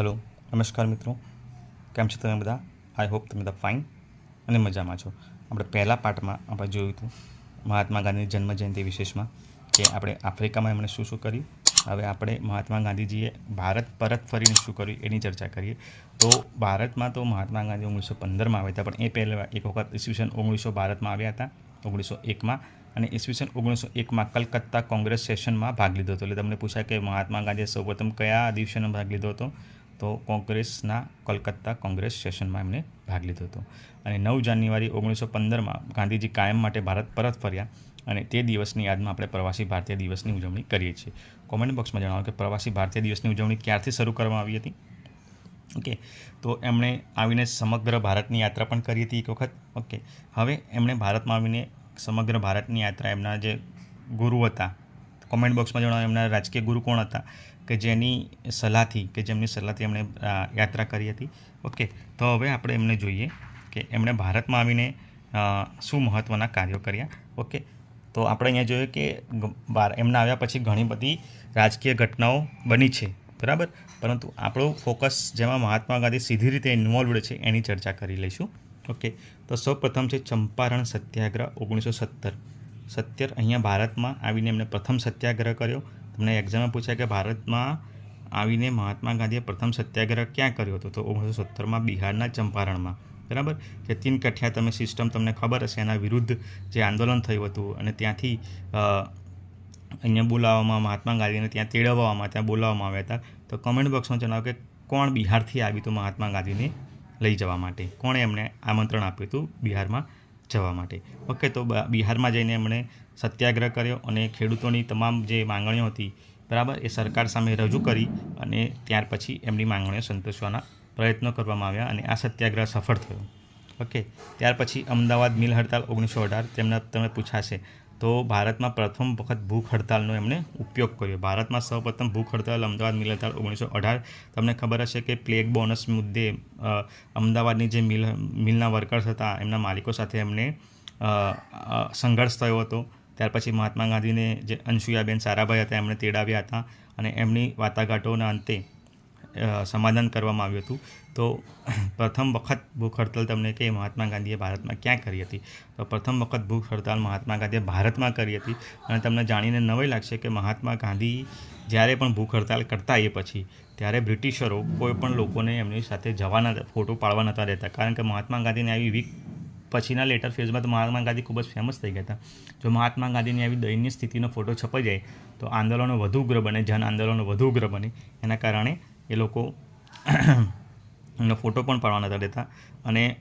Hello, નમસ્કાર મિત્રો. કેમ છો તમે બધા? આઈ હોપ તમે બધા ફાઇન અને મજામાં છો. આપણે પહેલા પાર્ટમાં આપણે જોયું હતું મહાત્મા ગાંધીની જન્મ જયંતિ વિશેષમાં કે આપણે આફ્રિકામાં એમણે શું શું કર્યું? હવે આપણે મહાત્મા ગાંધીજીએ ભારત પરત ફરીને શું કર્યું એની ચર્ચા કરીએ. તો ભારતમાં તો મહાત્મા ગાંધી ઓગણીસો પંદરમાં આવ્યા હતા, પણ એ પહેલાં એક વખત ઈસવીસન ઓગણીસો ભારતમાં આવ્યા હતા, ઓગણીસો એકમાં. અને ઈસવીસન ઓગણીસો એકમાં કલકત્તા કોંગ્રેસ સેશનમાં ભાગ લીધો હતો. એટલે તમને પૂછાય કે મહાત્મા ગાંધીએ સૌપ્રથમ કયા અધિવેશનનો ભાગ લીધો હતો? તો કોંગ્રેસના કલકત્તા કોંગ્રેસ સેશનમાં એમણે ભાગ લીધો હતો. અને નવ જાન્યુઆરી ઓગણીસો પંદરમાં ગાંધીજી કાયમ માટે ભારત પરત ફર્યા અને તે દિવસની યાદમાં આપણે પ્રવાસી ભારતીય દિવસની ઉજવણી કરીએ છીએ. કોમેન્ટ બોક્સમાં જણાવો કે પ્રવાસી ભારતીય દિવસની ઉજવણી ક્યારથી શરૂ કરવામાં આવી હતી? ઓકે તો એમણે આવીને સમગ્ર ભારતની યાત્રા પણ કરી હતી એક વખત. ઓકે હવે એમણે ભારતમાં આવીને સમગ્ર ભારતની યાત્રા એમના જે ગુરુ હતા કોમેન્ટ બોક્સમાં જણાવો એમના રાજકીય ગુરુ કોણ હતા, કે જેની સલાહથી, કે જેમની સલાહથી એમણે યાત્રા કરી હતી. ઓકે તો હવે આપણે એમને જોઈએ કે એમણે ભારતમાં આવીને શું મહત્ત્વના કાર્યો કર્યા. ઓકે તો આપણે અહીંયા જોઈએ કે બાર, એમના આવ્યા પછી ઘણી બધી રાજકીય ઘટનાઓ બની છે, બરાબર? પરંતુ આપણું ફોકસ જેમાં મહાત્મા ગાંધી સીધી રીતે ઇન્વોલ્વડ છે, એની ચર્ચા કરી લઈશું. ઓકે તો સૌ પ્રથમ છે ચંપારણ સત્યાગ્રહ ઓગણીસો સત્તર. સત્તર અહીંયા ભારતમાં આવીને એમણે પ્રથમ સત્યાગ્રહ કર્યો. તમને એક્ઝામમાં પૂછ્યા કે ભારતમાં આવીને મહાત્મા ગાંધીએ પ્રથમ સત્યાગ્રહ ક્યાં કર્યો હતો? તો ઓગણીસો સત્તરમાં બિહારના ચંપારણમાં. બરાબર? જે તીન કઠિયા તમે સિસ્ટમ તમને ખબર હશે, એના વિરુદ્ધ જે આંદોલન થયું હતું અને ત્યાંથી અહીંયા બોલાવવામાં, મહાત્મા ગાંધીને ત્યાં તેડવવામાં, ત્યાં બોલાવવામાં આવ્યા હતા. તો કમેન્ટ બોક્સમાં જણાવો કે કોણ બિહારથી આવ્યું હતું મહાત્મા ગાંધીને લઈ જવા માટે? કોણે એમને આમંત્રણ આપ્યું હતું બિહારમાં? જવા માટે. ઓકે, તો બિહારમાં જઈને એમણે સત્યાગ્રહ કર્યો અને ખેડૂતોની તમામ જે માંગણીઓ હતી, બરાબર, એ સરકાર સામે રજૂ કરી અને ત્યાર પછી એમની માંગણીઓ સંતોષવાના પ્રયત્નો કરવામાં આવ્યા અને આ સત્યાગ્રહ સફળ થયો. ઓકે, ત્યાર પછી અમદાવાદ મિલ હડતાલ ઓગણીસો અઢાર, તેમના, તમને પૂછાશે તો ભારતમાં પ્રથમ વખત ભૂખ હડતાલનો એમણે ઉપયોગ કર્યો. ભારતમાં સૌપ્રથમ ભૂખ હડતાલ અમદાવાદ મિલ હડતાલ ઓગણીસો અઢાર. તમને ખબર હશે કે પ્લેગ બોનસ મુદ્દે અમદાવાદની જે મિલ, મિલના વર્કર્સ હતા, એમના માલિકો સાથે એમને સંઘર્ષ થયો હતો. ત્યાર પછી મહાત્મા ગાંધીને જે અંશુયાબેન સારાભાઈ હતા, એમણે તેડાવ્યા હતા અને એમની વાટાઘાટોના અંતે સમાધાન કરવામાં આવ્યું હતું. તો પ્રથમ વખત ભૂખ હડતાલ તમને કે મહાત્મા ગાંધીએ ભારતમાં ક્યાં કરી હતી? તો પ્રથમ વખત ભૂખ હડતાલ મહાત્મા ગાંધીએ ભારતમાં કરી હતી. અને તમને જાણીને નવાઈ લાગશે કે મહાત્મા ગાંધી જ્યારે પણ ભૂખ હડતાલ કરતા એ પછી, ત્યારે બ્રિટિશરો કોઈ પણ લોકોને એમની સાથે જવાના, ફોટો પાડવા નહોતા દેતા કારણ કે મહાત્મા ગાંધીને આવી વીક પછીના લેટર ફેઝમાં તો મહાત્મા ગાંધી ખૂબ જ ફેમસ થઈ ગયા હતા. જો મહાત્મા ગાંધીની આવી દયનીય સ્થિતિનો ફોટો છપાઈ જાય, તો આંદોલનો વધુ ઉગ્ર બને, જન આંદોલનો વધુ ઉગ્ર બને. એના કારણે એ લોકો એમનો ફોટો પણ પાડવા નહોતા દેતા અને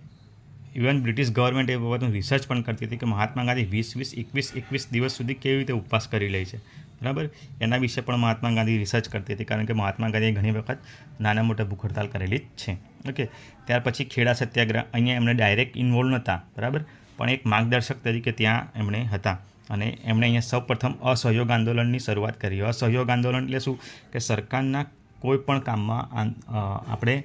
ઇવન બ્રિટિશ ગવર્મેન્ટ એ બાબતનું રિસર્ચ પણ કરતી હતી કે મહાત્મા ગાંધી વીસ વીસ, એકવીસ એકવીસ દિવસ સુધી કેવી રીતે ઉપવાસ કરી લે છે. બરાબર? એના વિશે પણ મહાત્મા ગાંધી રિસર્ચ કરતી હતી કારણ કે મહાત્મા ગાંધીએ ઘણી વખત નાના મોટા ભૂખ હડતાલ કરેલી જ છે. ઓકે? ત્યાર પછી ખેડા સત્યાગ્રહ, અહીંયા એમને ડાયરેક્ટ ઇન્વોલ્વ નહોતા. બરાબર? પણ એક માર્ગદર્શક તરીકે ત્યાં એમણે હતા. અને એમણે અહીંયા સૌપ્રથમ અસહયોગ આંદોલનની શરૂઆત કરી. અસહયોગ આંદોલન એટલે શું? કે સરકારના કોઈ પણ કામમાં આપણે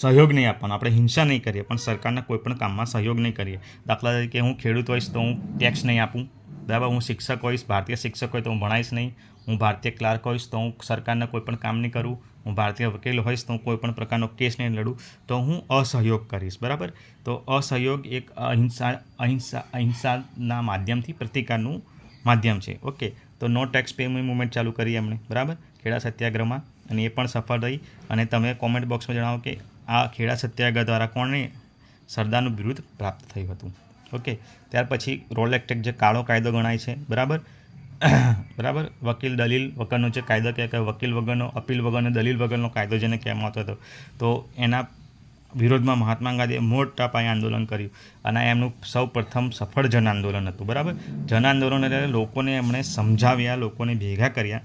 સહયોગ નહીં આપવાનો, આપણે હિંસા નહીં કરીએ, પણ સરકારના કોઈ પણ કામમાં સહયોગ નહીં કરીએ. દાખલા તરીકે હું ખેડૂત હોઈશ તો હું ટેક્સ નહીં આપું. બરાબર, હું શિક્ષક હોઈશ, ભારતીય શિક્ષક હોય તો હું ભણાવીશ નહીં. હું ભારતીય ક્લાર્ક હોઈશ તો હું સરકારના કોઈ પણ કામ નહીં કરું. હું ભારતીય વકીલ હોઈશ તો હું કોઈ પણ પ્રકારનો કેસ નહીં લડું. તો હું અસહયોગ કરીશ, બરાબર? તો અસહયોગ એક અહિંસા અહિંસા, અહિંસાના માધ્યમથી પ્રતિકારનું માધ્યમ છે. ઓકે, તો નો ટેક્સ પે મુવમેન્ટ ચાલુ કરી એમણે, બરાબર? ખેડા સત્યાગ્રહમાં અને એ પણ સફળ રહી. અને તમે કોમેન્ટ બોક્સમાં જણાવો કે આ ખેડા સત્યાગ્રહ દ્વારા કોણે સરદારનું બિરુદ પ્રાપ્ત થયું હતું. ઓકે ત્યાર પછી રોલ એક્ટેક જે કાળો કાયદો ગણાય છે, બરાબર? બરાબર? વકીલ દલીલ વગરનો જે કાયદો કહેવાય વકીલ વગરનો, અપીલ વગરનો, દલીલ વગરનો કાયદો જેને કહેવામાં આવતો હતો. તો એના વિરોધમાં મહાત્મા ગાંધીએ મોટા પાયે આંદોલન કર્યું. અને એમનું સૌ પ્રથમ સફળ જન આંદોલન હતું, બરાબર? જન આંદોલન એટલે લોકોને એમણે સમજાવ્યા, લોકોને ભેગા કર્યા.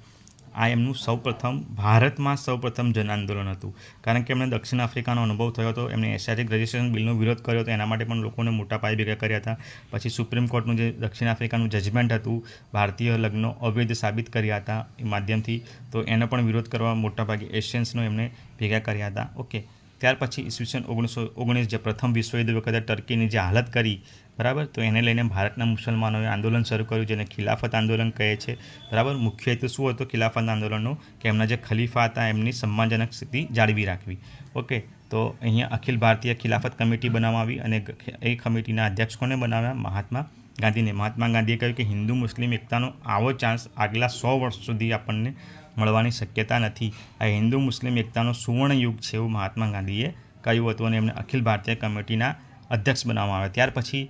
આ એમનું સૌપ્રથમ, ભારતમાં સૌપ્રથમ જન આંદોલન હતું. કારણ કે એમણે દક્ષિણ આફ્રિકાનો અનુભવ થયો હતો, એમણે એશિયાટિક રજિસ્ટ્રેશન બિલનો વિરોધ કર્યો હતો, એના માટે પણ લોકોને મોટા પાયે ભેગા કર્યા હતા. પછી સુપ્રીમ કોર્ટનું જે દક્ષિણ આફ્રિકાનું જજમેન્ટ હતું, ભારતીય લગ્નો અવૈધ સાબિત કર્યા હતા એ માધ્યમથી, તો એનો પણ વિરોધ કરવા મોટાભાગે એશિયન્સનો એમણે ભેગા કર્યા હતા. ઓકે. ત્યાર પછી ઈસવીસન ઓગણીસો ઓગણીસ જે પ્રથમ વિશ્વયુદ્ધ વખતે ટર્કીની જે હાલત કરી, બરાબર? તો એને લઈને ભારતના મુસલમાનોએ આંદોલન શરૂ કર્યું, જેને ખિલાફત આંદોલન કહે છે. બરાબર? મુખ્ય હેતુ શું હતો ખિલાફત આંદોલનનો? કે એમના જે ખલીફા હતા, એમની સન્માનજનક સ્થિતિ જાળવી રાખવી. ઓકે, તો અહીંયા અખિલ ભારતીય ખિલાફત કમિટી બનાવવામાં આવી અને એ કમિટીના અધ્યક્ષ કોને બનાવ્યા? મહાત્મા ગાંધીને. મહાત્મા ગાંધીએ કહ્યું કે હિન્દુ મુસ્લિમ એકતાનો આવો ચાન્સ આગલા સો વર્ષ સુધી આપણને મળવાની શક્યતા નથી. આ હિન્દુ મુસ્લિમ એકતાનો સુવર્ણ યુગ છે એવું મહાત્મા ગાંધીએ કહ્યું હતું અને એમને અખિલ ભારતીય કમિટીના અધ્યક્ષ બનાવવામાં આવ્યા. ત્યાર પછી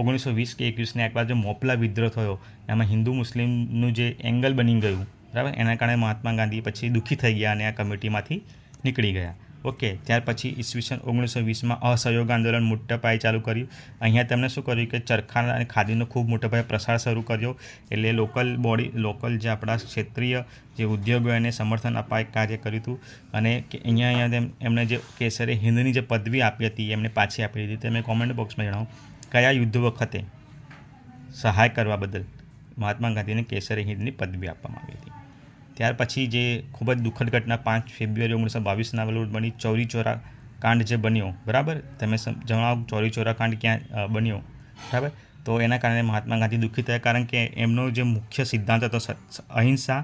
ઓગણીસો વીસ કે એકવીસની એક બાજુ મોપલા વિદ્રોહ થયો, એમાં હિન્દુ મુસ્લિમનું જે એંગલ બની ગયું, બરાબર? એના કારણે મહાત્મા ગાંધી પછી દુઃખી થઈ ગયા અને આ કમિટીમાંથી નીકળી ગયા. ઓકે, ત્યાર પછી ઈસવીસન ઓગણીસો વીસમાં અસહયોગ આંદોલન મોટા પાયે ચાલુ કર્યું. અહીંયા તેમણે શું કર્યું કે ચરખા અને ખાદીનો ખૂબ મોટા પાયે પ્રસાર શરૂ કર્યો. એટલે લોકલ બોડી, લોકલ જે આપણા ક્ષેત્રીય જે ઉદ્યોગો એને સમર્થન અપાય, કાર્ય કર્યું હતું. અને અહીંયા અહીંયા એમણે જે કેસરે હિન્દની જે પદવી આપી હતી એમને પાછી આપી દીધી. તમે કોમેન્ટ બોક્સમાં જણાવો, કયા યુદ્ધ વખતે સહાય કરવા બદલ મહાત્મા ગાંધીને કેસરે હિન્દની પદવી આપવામાં આવી હતી? ત્યાર પછી જે ખૂબ જ દુઃખદ ઘટના પાંચ ફેબ્રુઆરી ઓગણીસો બાવીસના વેલું બની ચૌરી ચોરા કાંડ જે બન્યો, બરાબર? તમે જણાવો ચોરી ચોરા કાંડ ક્યાં બન્યો, બરાબર? તો એના કારણે મહાત્મા ગાંધી દુઃખી થયા કારણ કે એમનો જે મુખ્ય સિદ્ધાંત હતો અહિંસા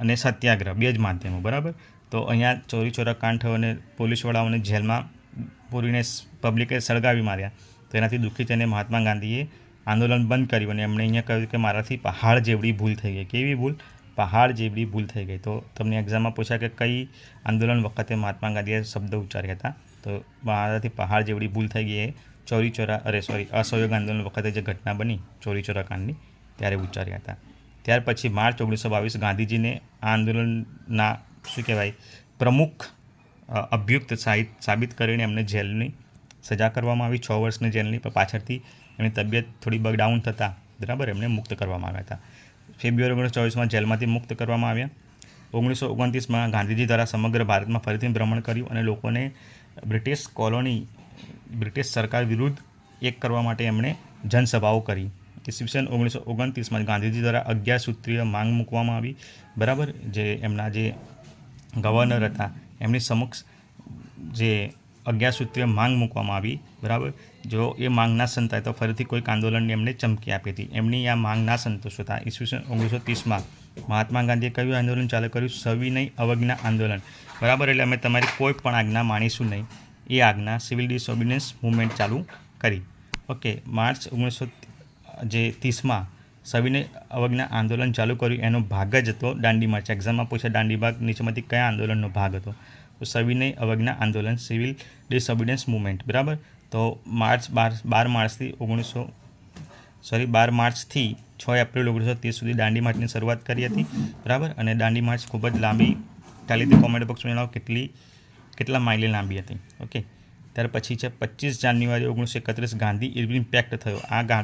અને સત્યાગ્રહ, બે જ માધ્યમો, બરાબર? તો અહીંયા ચોરી ચોરા કાંડ અને પોલીસવાળાઓને જેલમાં પૂરીને પબ્લિકે સળગાવી માર્યા. તો એનાથી દુઃખી થઈને મહાત્મા ગાંધીએ આંદોલન બંધ કર્યું અને એમણે અહીંયા કહ્યું કે મારાથી પહાડ જેવડી ભૂલ થઈ ગઈ. કેવી ભૂલ? પહાડ જેવડી ભૂલ થઈ ગઈ. તો તમને એક્ઝામમાં પૂછ્યા કે કઈ આંદોલન વખતે મહાત્મા ગાંધીએ શબ્દ ઉચ્ચાર્યા હતા? તો મારાથી પહાડ જેવડી ભૂલ થઈ ગઈ એ ચોરી ચોરા અરે સોરી અસહયોગ આંદોલન વખતે જે ઘટના બની ચોરી ચોરા કાંડની, ત્યારે ઉચ્ચાર્યા હતા. ત્યાર પછી માર્ચ ઓગણીસો બાવીસ ગાંધીજીને આ આંદોલનના શું કહેવાય, પ્રમુખ અભ્યુક્ત સાહિત સાબિત કરીને એમને જેલની સજા કરવામાં આવી. છ વર્ષની જેલની પણ પાછળથી એમની તબિયત થોડી બગ ડાઉન થતાં બરાબર એમને મુક્ત કરવામાં આવ્યા હતા. ફેબ્રુઆરી ઓગણીસો ચોવીસમાં જેલમાંથી મુક્ત કરવામાં આવ્યા. ઓગણીસો ઓગણત્રીસમાં ગાંધીજી દ્વારા સમગ્ર ભારતમાં ફરીથી ભ્રમણ કર્યું અને લોકોને બ્રિટિશ કોલોની, બ્રિટિશ સરકાર વિરુદ્ધ એક કરવા માટે એમણે જનસભાઓ કરી. ઈસવીસન ઓગણીસો ઓગણત્રીસમાં ગાંધીજી દ્વારા અગિયાર સૂત્રીય માંગ મૂકવામાં આવી. બરાબર? જે એમના જે ગવર્નર હતા, એમની સમક્ષ જે અગિયાર સૂત્રીય માંગ મૂકવામાં આવી. બરાબર? જો એ માંગ ના સંતાય તો ફરીથી કોઈક આંદોલનની એમને ચમકી આપી હતી. એમની આ માંગ ના સંતોષતા ઈસવીસન ઓગણીસો ત્રીસમાં મહાત્મા ગાંધીએ કયું આંદોલન ચાલુ કર્યું સવિનય અવજ્ઞા આંદોલન. બરાબર, એટલે અમે તમારી કોઈ પણ આજ્ઞા માણીશું નહીં. એ આજ્ઞા સિવિલ ડિસઓબિડિયન્સ મુવમેન્ટ ચાલુ કરી. ઓકે, માર્ચ ઓગણીસો જે ત્રીસમાં સવિનય અવજ્ઞા આંદોલન ચાલુ કર્યું. એનો ભાગ જ હતો દાંડી માર્ચ. એક્ઝામમાં પૂછ્યા દાંડી ભાગ નીચેમાંથી કયા આંદોલનનો ભાગ હતો? તો સવિનય અવજ્ઞા આંદોલન સિવિલ ડિસઓબિડિયન્સ મુવમેન્ટ. બરાબર? તો માર્ચ બાર બાર માર્ચથી ઓગણીસો સોરી બાર માર્ચથી છ એપ્રિલ ઓગણીસો ત્રીસ સુધી દાંડી માર્ચની શરૂઆત કરી હતી. બરાબર? અને દાંડી માર્ચ ખૂબ જ લાંબી ચાલી હતી કોમેન્ટ બોક્સમાં જણાવો કેટલી કેટલા માઇલે લાંબી હતી. ઓકે? ત્યાર પછી છે પચીસ જાન્યુઆરી ઓગણીસો એકત્રીસ ગાંધી ઇરવિન પેક્ટ થયો. આ ગા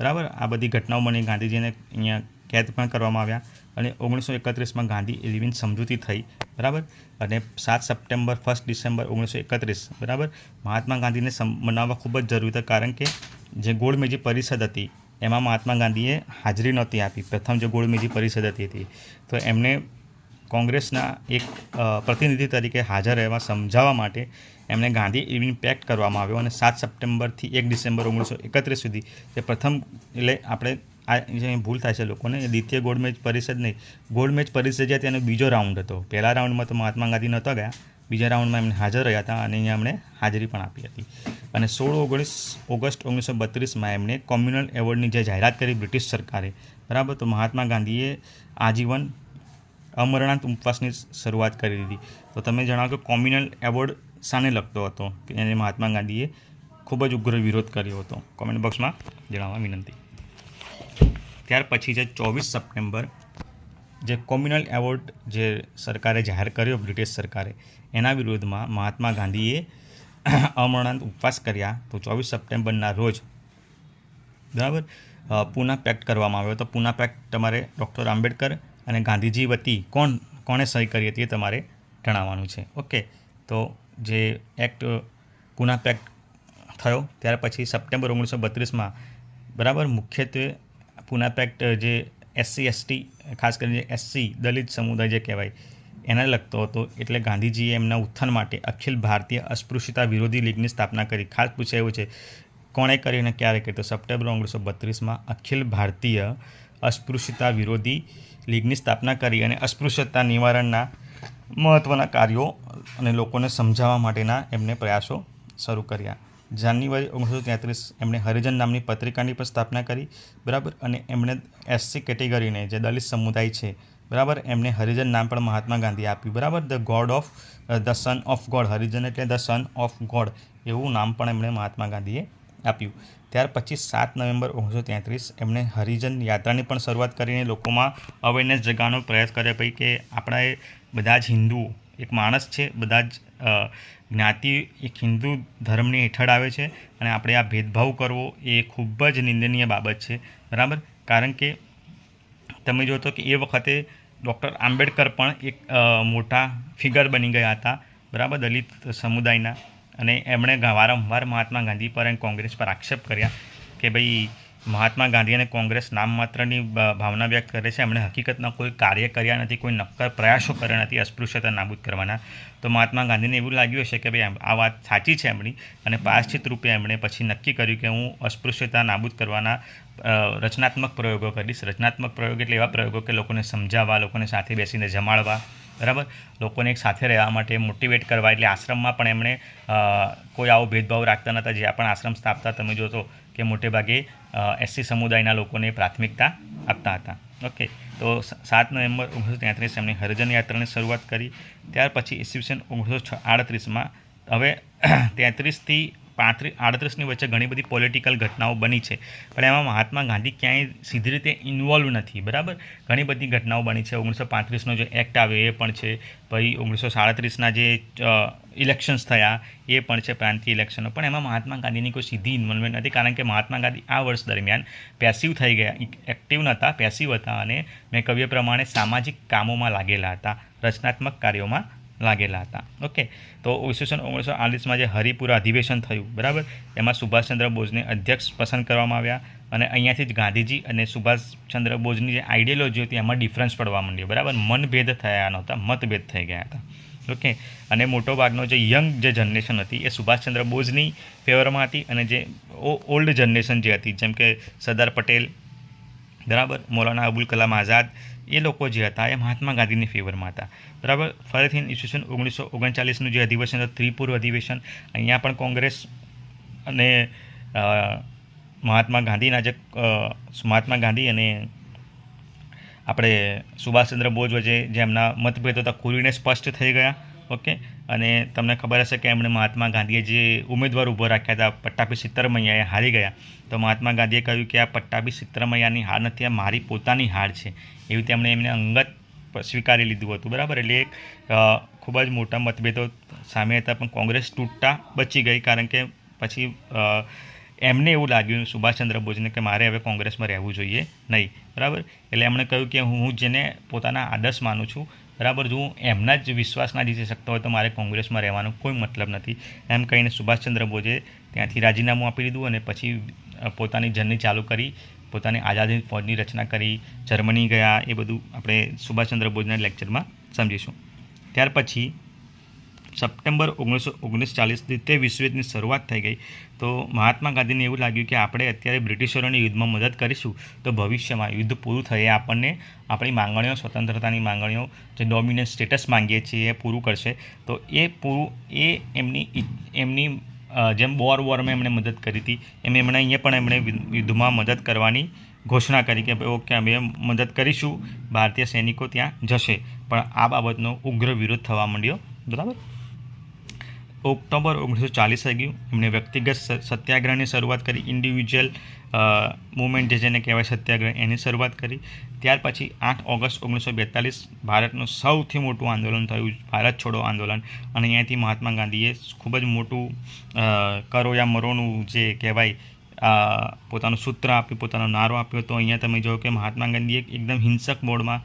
બરાબર? આ બધી ઘટનાઓ મને ગાંધીજીને અહીંયા કેદ પણ કરવામાં આવ્યા અને ઓગણીસો એકત્રીસમાં ગાંધી ઇલિવિન સમજૂતી થઈ, બરાબર? અને સાત સપ્ટેમ્બર ફર્સ્ટ ડિસેમ્બર ઓગણીસો એકત્રીસ, બરાબર? મહાત્મા ગાંધીને મનાવવા ખૂબ જ જરૂરી હતા, કારણ કે જે ગોળમેજી પરિષદ હતી, એમાં મહાત્મા ગાંધીએ હાજરી નહોતી આપી. પ્રથમ જે ગોળમેજી પરિષદ હતી હતી તો એમને કોંગ્રેસના એક પ્રતિનિધિ તરીકે હાજર રહેવા સમજાવવા માટે એમને ગાંધી ઇવિન પેક્ટ કરવામાં આવ્યો અને સાત સપ્ટેમ્બરથી એક ડિસેમ્બર ઓગણીસો એકત્રીસ સુધી જે પ્રથમ, એટલે આપણે આ જે ભૂલ થાય છે લોકોને દ્વિતીય મેચ પરિષદ નહીં મેચ પરિષદ જે તેનો બીજો રાઉન્ડ હતો. પહેલા રાઉન્ડમાં તો મહાત્મા ગાંધી નહોતા ગયા, બીજા રાઉન્ડમાં એમને હાજર રહ્યા હતા અને અહીંયા એમણે હાજરી પણ આપી હતી. અને સોળ ઓગણીસ, ઓગસ્ટ ઓગણીસો બત્રીસમાં એમણે કોમ્યુનલ એવોર્ડની જે જાહેરાત કરી બ્રિટિશ સરકારે, બરાબર? તો મહાત્મા ગાંધીએ આજીવન અમરણાંત ઉપવાસની શરૂઆત કરી દીધી. તો તમે જણાવો કે કોમ્યુનલ એવોર્ડ શાને લગતો હતો? કે એને મહાત્મા ગાંધીએ ખૂબ જ ઉગ્ર વિરોધ કર્યો હતો? કોમેન્ટ બોક્સમાં જણાવવા વિનંતી. ત્યાર પછી છે ચોવીસ સપ્ટેમ્બર જે કોમ્યુનલ એવોર્ડ જે સરકારે જાહેર કર્યો બ્રિટિશ સરકારે, એના વિરોધમાં મહાત્મા ગાંધીએ અમરણાંત ઉપવાસ કર્યા. તો ચોવીસ સપ્ટેમ્બરના રોજ, બરાબર? પુના પેક્ટ કરવામાં આવ્યો તો પુના પેક્ટ તમારે ડૉક્ટર આંબેડકર અને ગાંધીજી વતી કોણ, કોણે સહી કરી હતી એ તમારે જણાવવાનું છે. ઓકે? તો જે એક્ટ પુના પેક્ટ થયો, ત્યાર પછી સપ્ટેમ્બર ઓગણીસો બત્રીસમાં, બરાબર? મુખ્યત્વે પુના પેક્ટ જે એસસી એસટી ખાસ કરીને એસસી દલિત સમુદાય જે કહેવાય, એને લગતો હતો. એટલે ગાંધીજીએ એમના ઉત્થાન માટે અખિલ ભારતીય અસ્પૃશ્યતા વિરોધી લીગની સ્થાપના કરી. ખાસ પૂછાયું છે, કોણે કરી અને ક્યારે કરી? તો સપ્ટેમ્બર ઓગણીસો બત્રીસમાં અખિલ ભારતીય અસ્પૃશ્યતા વિરોધી લીગની સ્થાપના કરી અને અસ્પૃશ્યતા નિવારણના મહત્ત્વના કાર્યો અને લોકોને સમજાવવા માટેના એમને પ્રયાસો શરૂ કર્યા. જાન્યુઆરી ઓગણીસો તેત્રીસ. એમણે હરિજન નામની પત્રિકાની પણ સ્થાપના કરી, બરાબર? અને એમણે એસસી કેટેગરીને, જે દલિત સમુદાય છે, બરાબર? એમને હરિજન નામ પણ મહાત્મા ગાંધી આપ્યું, બરાબર? The God of the son of God Harijan એટલે ધ સન ઓફ ગોડ એવું નામ પણ એમણે મહાત્મા ગાંધીએ આપ્યું. ત્યાર પછી સાત નવેમ્બર ઓગણીસો તેત્રીસ એમણે હરિજન યાત્રાની પણ શરૂઆત કરીને લોકોમાં અવેરનેસ જગાવવાનો પ્રયાસ કર્યો. ભાઈ, કે આપણા એ બધા જ હિન્દુ એક માણસ છે, બધા જ જ્ઞાતિ, એક હિન્દુ ધર્મની હેઠળ આવે છે અને આપણે આ ભેદભાવ કરવો એ ખૂબ જ નિંદનીય બાબત છે. બરાબર? કારણ કે તમે જો તો કે એ વખતે ડૉક્ટર આંબેડકર પણ એક મોટા ફિગર બની ગયા હતા, બરાબર? દલિત સમુદાયના અને એમણે વારંવાર મહાત્મા ગાંધી પર અને કોંગ્રેસ પર આક્ષેપ કર્યા કે ભાઈ મહાત્મા ગાંધી અને કોંગ્રેસ નામ માત્રની ભાવના વ્યક્ત કરે છે. એમણે હકીકતના કોઈ કાર્ય કર્યા નથી, કોઈ નક્કર પ્રયાસો કર્યા નથી અસ્પૃશ્યતા નાબૂદ કરવાના. તો મહાત્મા ગાંધીને એવું લાગ્યું હશે કે ભાઈ આ વાત સાચી છે એમની અને પાશ્ચિત રૂપે એમણે પછી નક્કી કર્યું કે હું અસ્પૃશ્યતા નાબૂદ કરવાના રચનાત્મક પ્રયોગો કરીશ. રચનાત્મક પ્રયોગ એટલે એવા પ્રયોગો કે લોકોને સમજાવવા, લોકોને સાથે બેસીને જમાડવા. બરાબર? લોકોને એક સાથે રહેવા માટે મોટિવેટ કરવા. એટલે આશ્રમમાં પણ એમણે કોઈ આવો ભેદભાવ રાખતા નહોતા. જે પણ આશ્રમ સ્થાપતા, તમે જોશો કે મોટે ભાગે એસસી સમુદાયના લોકોને પ્રાથમિકતા આપતા હતા. ઓકે, તો સાત નવેમ્બર ઓગણીસો તેત્રીસ એમણે હરિજન યાત્રાની શરૂઆત કરી. ત્યાર પછી ઈસવીસન ઓગણીસો આડત્રીસમાં હવે તેત્રીસથી પાંત્રીસ આડત્રીસની વચ્ચે ઘણી બધી પોલિટિકલ ઘટનાઓ બની છે. પણ એમાં મહાત્મા ગાંધી ક્યાંય સીધી રીતે ઇન્વોલ્વ નથી, બરાબર? ઘણી બધી ઘટનાઓ બની છે. ઓગણીસો પાંત્રીસનો જે એક્ટ આવ્યો એ પણ છે. પછી ઓગણીસો સાડત્રીસના જે ઇલેક્શન્સ થયા, એ પણ છે પ્રાંતિય ઇલેક્શનો પણ એમાં મહાત્મા ગાંધીની કોઈ સીધી ઇન્વોલ્વમેન્ટ નથી, કારણ કે મહાત્મા ગાંધી આ વર્ષ દરમિયાન પેસિવ થઈ ગયા એક્ટિવ નહોતા પેસિવ હતા અને મેં કવ્ય પ્રમાણે સામાજિક કામોમાં લાગેલા હતા, રચનાત્મક કાર્યોમાં લાગેલા હતા. ઓકે તો ઈસવીસન ઓગણીસો આડત્રીસમાં જે હરિપુરા અધિવેશન થયું, બરાબર? એમાં સુભાષચંદ્ર બોઝને અધ્યક્ષ પસંદ કરવામાં આવ્યા અને અહીંયાથી જ ગાંધીજી અને સુભાષચંદ્ર બોઝની જે આઈડિયોલોજી હતી, એમાં ડિફરન્સ પડવા માંડ્યો, બરાબર? મનભેદ થયા નહોતા, મતભેદ થઈ ગયા હતા. ઓકે. અને મોટો ભાગનો જે યંગ જે જનરેશન હતી, એ સુભાષચંદ્ર બોઝની ફેવરમાં હતી અને જે ઓલ્ડ જનરેશન જે હતી, જેમ કે સરદાર પટેલ, બરાબર, મૌલાના અબુલ કલામ આઝાદ, એ લોકો જે હતા, એ મહાત્મા ગાંધીની ફેવરમાં હતા. બરાબર? ફરીથી ઈસવીસન ઓગણીસો ઓગણચાલીસનું જે અધિવેશન હતું, ત્રિપુર અધિવેશન, અહીંયા પણ કોંગ્રેસ અને મહાત્મા ગાંધીના જે મહાત્મા ગાંધી અને આપણે સુભાષચંદ્ર બોઝ વચ્ચે જેમના મતભેદો હતા ખુલીને સ્પષ્ટ થઈ ગયા, ઓકે? અને તમને ખબર હશે કે એમણે મહાત્મા ગાંધીએ જે ઉમેદવાર ઊભો રાખ્યા હતા, પટ્ટાભી સિત્તરમૈયાએ હારી ગયા. તો મહાત્મા ગાંધીએ કહ્યું કે આ પટ્ટાભી સિત્તરમૈયાની હાર નથી, આ મારી પોતાની હાર છે. એવી તેમણે એમને અંગત સ્વીકારી લીધું હતું, બરાબર? એટલે એક ખૂબ જ મોટા મતભેદો સામે હતા, પણ કોંગ્રેસ તૂટતા બચી ગઈ, કારણ કે પછી એમને એવું લાગ્યું સુભાષચંદ્ર બોઝને કે મારે હવે કોંગ્રેસમાં રહેવું જોઈએ નહીં. બરાબર? એટલે એમણે કહ્યું કે હું જેને પોતાના આદર્શ માનું છું, બરાબર? જો હું એમના જ વિશ્વાસ ના જીતી શકતો હોય તો મારે કોંગ્રેસમાં રહેવાનો કોઈ મતલબ નથી. એમ કહીને સુભાષચંદ્ર બોઝે ત્યાંથી રાજીનામું આપી દીધું અને પછી પોતાની જર્ની ચાલુ કરી, પોતાની આઝાદી ફૌજની રચના કરી, જર્મની ગયા, એ બધું આપણે સુભાષચંદ્ર બોઝના લેક્ચરમાં સમજીશું. ત્યાર પછી સપ્ટેમ્બર ઓગણીસો ઓગણીસ ચાલીસથી તે વિશ્વયુદ્ધની શરૂઆત થઈ ગઈ. તો મહાત્મા ગાંધીને એવું લાગ્યું કે આપણે અત્યારે બ્રિટિશરોની યુદ્ધમાં મદદ કરીશું, તો ભવિષ્યમાં યુદ્ધ પૂરું થયે આપણને આપણી માંગણીઓ, સ્વતંત્રતાની માંગણીઓ, જે ડોમિનન્ટ સ્ટેટસ માંગીએ છીએ એ પૂરું કરશે. તો એ પૂરું, એ એમની એમની જેમ બોર વોરમાં એમણે મદદ કરી હતી, એમ એમણે અહીંયા પણ એમણે યુદ્ધમાં મદદ કરવાની ઘોષણા કરી કે ભાઈ, ઓકે, અમે મદદ કરીશું, ભારતીય સૈનિકો ત્યાં જશે. પણ આ બાબતનો ઉગ્ર વિરોધ થવા માંડ્યો. બરાબર? ઓક્ટોબર ઓગણીસો ચાલીસ ગયું એમણે વ્યક્તિગત સત્યાગ્રહની શરૂઆત કરી. ઇન્ડિવિજ્યુઅલ મુવમેન્ટ જે જેને કહેવાય સત્યાગ્રહ, એની શરૂઆત કરી. ત્યાર પછી આઠ ઓગસ્ટ ઓગણીસો બેતાલીસ ભારતનું સૌથી મોટું આંદોલન થયું. ભારત છોડો આંદોલન. અને અહીંયાથી મહાત્મા ગાંધીએ ખૂબ જ મોટું કરો યા મરોનું જે કહેવાય પોતાનું સૂત્ર આપ્યું, પોતાનો નારો આપ્યો. તો અહીંયા તમે જો કે મહાત્મા ગાંધીએ એકદમ હિંસક મોડમાં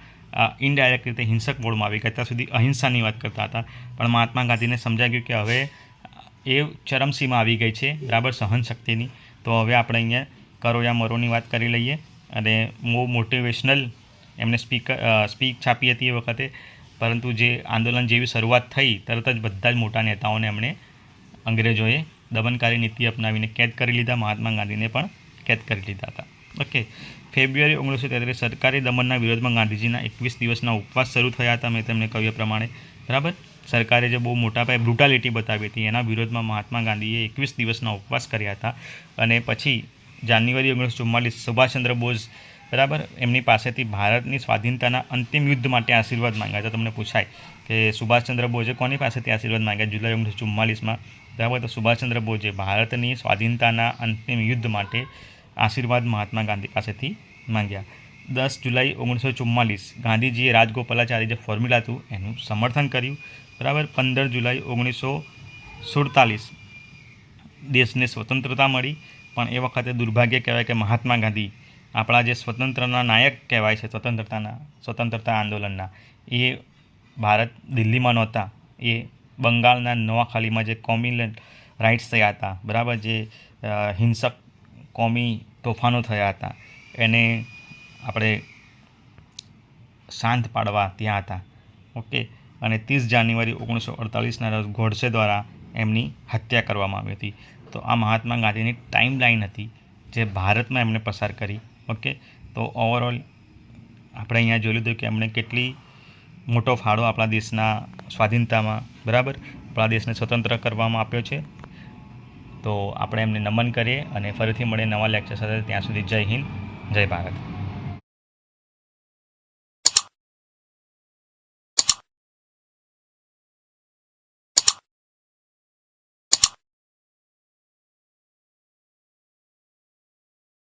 ઇનડાયરેક્ટ રીતે હિંસક મોડમાં આવી ગયા. ત્યાં સુધી અહિંસાની વાત કરતા હતા. પણ મહાત્મા ગાંધીને સમજાઈ ગયું કે હવે એ ચરમસીમા આવી ગઈ છે, બરાબર સહન શક્તિની. તો હવે આપણે અહીંયા કરો યા મરોની વાત કરી લઈએ અને બહુ મોટિવેશનલ એમને સ્પીકર સ્પીક છાપી હતી એ વખતે. પરંતુ જે આંદોલન જેવી શરૂઆત થઈ, તરત જ બધા જ મોટા નેતાઓને એમણે અંગ્રેજોએ દમનકારી નીતિ અપનાવીને કેદ કરી લીધા. મહાત્મા ગાંધીને પણ કેદ કરી લીધા હતા. ઓકે ફેબ્રુઆરી ઓગણીસો તેત્રીસ સરકારી દમનના વિરોધમાં ગાંધીજીના એકવીસ દિવસના ઉપવાસ શરૂ થયા હતા, મેં તમને કહ્યું પ્રમાણે. બરાબર? સરકારે જે બહુ મોટા પાયે બ્રુટાલિટી બતાવી હતી, એના વિરોધમાં મહાત્મા ગાંધીએ એકવીસ દિવસના ઉપવાસ કર્યા હતા. અને પછી જાન્યુઆરી ઓગણીસો ચુમ્માલીસ સુભાષચંદ્ર બોઝ, બરાબર? એમની પાસેથી ભારતની સ્વાધીનતાના અંતિમ યુદ્ધ માટે આશીર્વાદ માંગ્યા તો તમને પૂછાય કે સુભાષચંદ્ર બોઝે કોની પાસેથી આશીર્વાદ માંગ્યા? જુલાઈ ઓગણીસો ચુમ્માલીસમાં. બરાબર? તો સુભાષચંદ્ર બોઝે ભારતની સ્વાધીનતાના અંતિમ યુદ્ધ માટે આશીર્વાદ મહાત્મા ગાંધી પાસેથી માંગ્યા. દસ જુલાઈ ઓગણીસો ચુમ્માલીસ ગાંધીજીએ રાજગોપાલાચારી જે ફોર્મ્યુલા હતું એનું સમર્થન કર્યું. બરાબર, પંદર જુલાઈ ઓગણીસો સુડતાલીસ દેશને સ્વતંત્રતા મળી. પણ એ વખતે દુર્ભાગ્ય કહેવાય કે મહાત્મા ગાંધી આપણા જે સ્વતંત્રના નાયક કહેવાય છે, સ્વતંત્રતાના, સ્વતંત્રતા આંદોલનના, એ ભારત દિલ્હીમાં નહોતા. એ બંગાળના નવાખાલીમાં જે કોમ્યુનલ રાઇટ્સ થયા હતા. બરાબર, જે હિંસક કોમી તોફાનો થયા હતા. એને આપણે શાંત પાડવા ત્યાં હતા. ઓકે? અને ત્રીસ જાન્યુઆરી ઓગણીસો અડતાલીસના રોજ ગોડસે દ્વારા એમની હત્યા કરવામાં આવી હતી. તો આ મહાત્મા ગાંધીની ટાઈમ લાઈન હતી જે ભારતમાં એમણે પસાર કરી. ઓકે? તો ઓવરઓલ આપણે અહીંયા જોઈ લીધું કે એમણે કેટલી મોટો ફાળો આપણા દેશના સ્વાધીનતામાં, બરાબર? આપણા દેશને સ્વતંત્ર કરવામાં આપ્યો છે. તો આપણે એમને નમન કરીએ અને ફરીથી મળીએ નવા લેક્ચર સાથે. ત્યાં સુધી જય હિન્દ, જય ભારત.